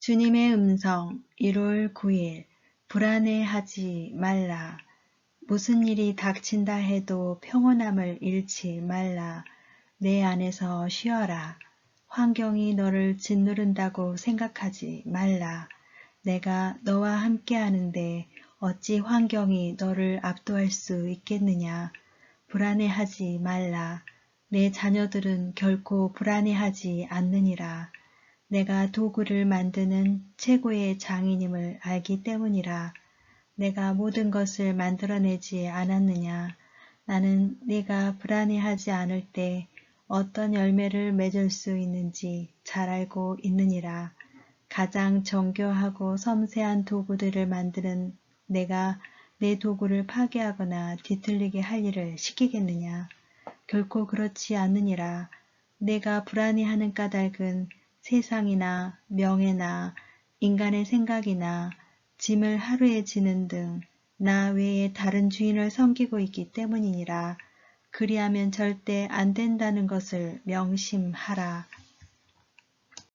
주님의 음성 1월 9일 불안해하지 말라. 무슨 일이 닥친다 해도 평온함을 잃지 말라. 내 안에서 쉬어라. 환경이 너를 짓누른다고 생각하지 말라. 내가 너와 함께 하는데 어찌 환경이 너를 압도할 수 있겠느냐. 불안해하지 말라. 내 자녀들은 결코 불안해하지 않느니라. 내가 도구를 만드는 최고의 장인임을 알기 때문이라. 내가 모든 것을 만들어내지 않았느냐. 나는 네가 불안해하지 않을 때 어떤 열매를 맺을 수 있는지 잘 알고 있느니라. 가장 정교하고 섬세한 도구들을 만드는 내가 내 도구를 파괴하거나 뒤틀리게 할 일을 시키겠느냐. 결코 그렇지 않느니라. 내가 불안해하는 까닭은 세상이나 명예나 인간의 생각이나 짐을 하루에 지는 등 나 외에 다른 주인을 섬기고 있기 때문이니라. 그리하면 절대 안 된다는 것을 명심하라.